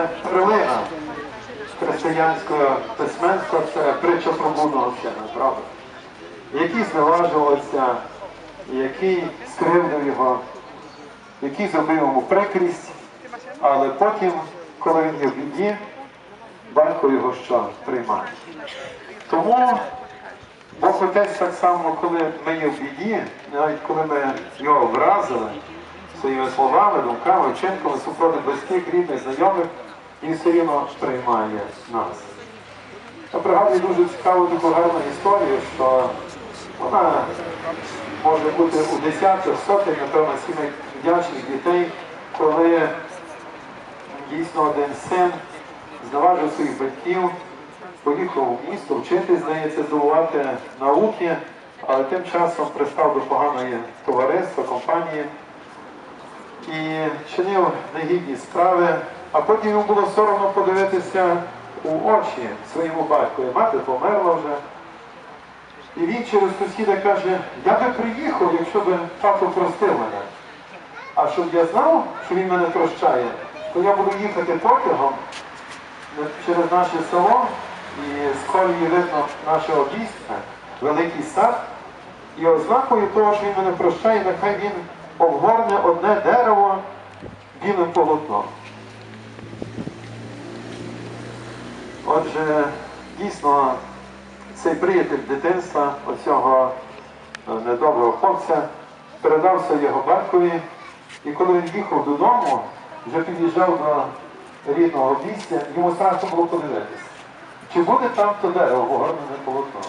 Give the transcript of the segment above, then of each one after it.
Це перлина християнського письменства, це притча про блудного сина, правда? Який зневажувався, який скривдив його, який зробив йому прикрість, але потім, коли він є в біді, батько його що приймає. Тому Бог Отець так само, коли ми є в біді, навіть коли ми його вразили своїми словами, думками, вчинками, супроти близьких, рідних, знайомих, він все рівно приймає нас. Я пригадую дуже цікаву таку гарну історію, що вона може бути у десятках, сотень, напевно, сімей вдячних дітей, коли дійсно один син зневажив своїх батьків, поїхав у місто вчитись, здається, здобувати науки, але тим часом пристав до поганої товариства, компанії і чинив негідні справи, а потім йому було соромно подивитися у очі своєму батькові. Мати померла вже. І він через сусіда каже, я би приїхав, якщо б тато простив мене. А щоб я знав, що він мене прощає, то я буду їхати потягом через наше село, і з колії видно наше обійстя, великий сад. І ознакою того, що він мене прощає, нехай він обгорне одне дерево білим полотном. Отже, дійсно, цей приятель дитинства, оцього е, недоброго хлопця, передався його батькові, і коли він їхав додому, вже під'їжджав до рідного обійстя, йому страшно було подивитися, чи буде там то дерево обгорнене полотном.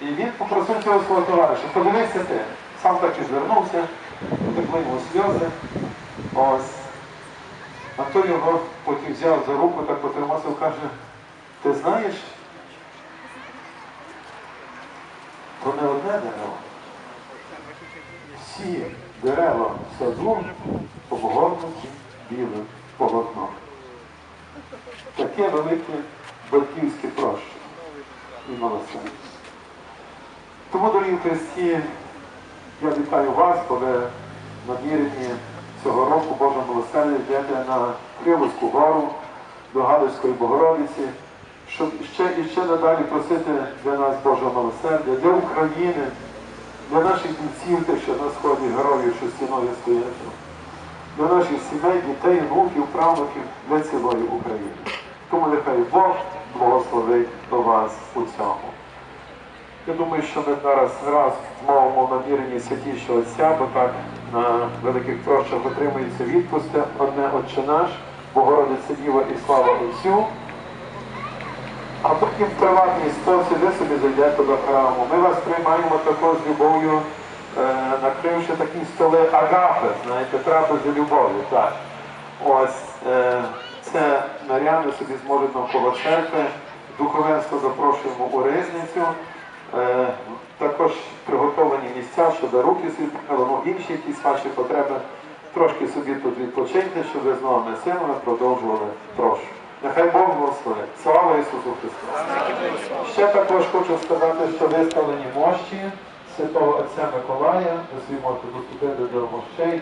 І він попросив цього свого товариша, подивися ти. Сам так і звернувся, потекли йому сльози. Ось. А той його потім взяв за руку, так потримався і каже, ти знаєш, то не одне дерево. Всі дерева саду обгорнуті білим полотном. Таке велике батьківське прощення і милосердя. Тому, дорогі Христі, я вітаю вас, коли намірені цього року Божого милосердя йдете на Кривоську гору до Галицької Богородиці, щоб ще і ще надалі просити для нас Божого милосердя, для України, для наших бійців, тих, що на сході героїв, що стіною стоять, для наших сімей, дітей, внуків, правнуків, для цілої України. Тому нехай Бог благословить до вас у цьому. Я думаю, що ми зараз раз змовимо намірені святішого Отця, бо так на великих прощах отримується відпусти. Одне Отче наш, Богородиця Діва і слава Отцю. А потім в приватний спосіб ви собі зайдете до храму. Ми вас приймаємо також з любов'ю, е, накривши такі столи агапи, знаєте, трапези любові. Так. Ось е, це наряди собі зможуть навколо церкви. Духовенство запрошуємо у ризницю. Е, також щоб руки помили, ну, інші якісь ваші потреби. Трошки собі тут відпочиньте, щоб ви з новими силами продовжували прошу. Нехай Бог благословить. Слава Ісусу Христу! Ще також хочу сказати, що виставлені мощі святого Отця Миколая, ви можете доступити до мощей.